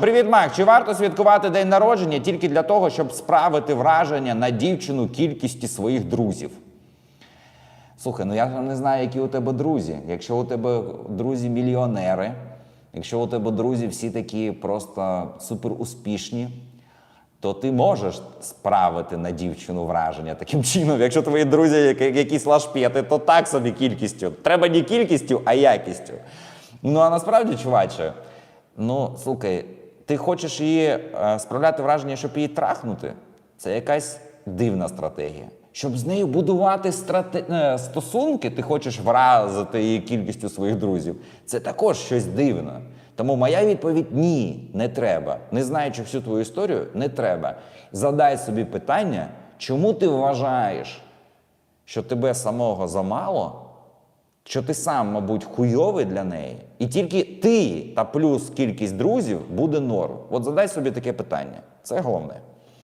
Привіт, Мак! Чи варто святкувати день народження тільки для того, щоб справити враження на дівчину кількістю своїх друзів? Слухай, ну я не знаю, які у тебе друзі. Якщо у тебе друзі мільйонери, якщо у тебе друзі всі такі просто супер успішні, то ти можеш справити на дівчину враження таким чином. Якщо твої друзі якісь лашпєти, то так собі кількістю. Треба не кількістю, а якістю. Ну а насправді, чуваче, ну слухай, ти хочеш її е, справляти враження, щоб її трахнути? Це якась дивна стратегія. Щоб з нею будувати страте... е, стосунки, ти хочеш вразити її кількістю своїх друзів. Це також щось дивне. Тому моя відповідь ні, не треба. Не знаючи всю твою історію, не треба. Задай собі питання, чому ти вважаєш, що тебе самого замало, що ти сам, мабуть, хуйовий для неї, і тільки ти та плюс кількість друзів буде норм. От задай собі таке питання. Це головне.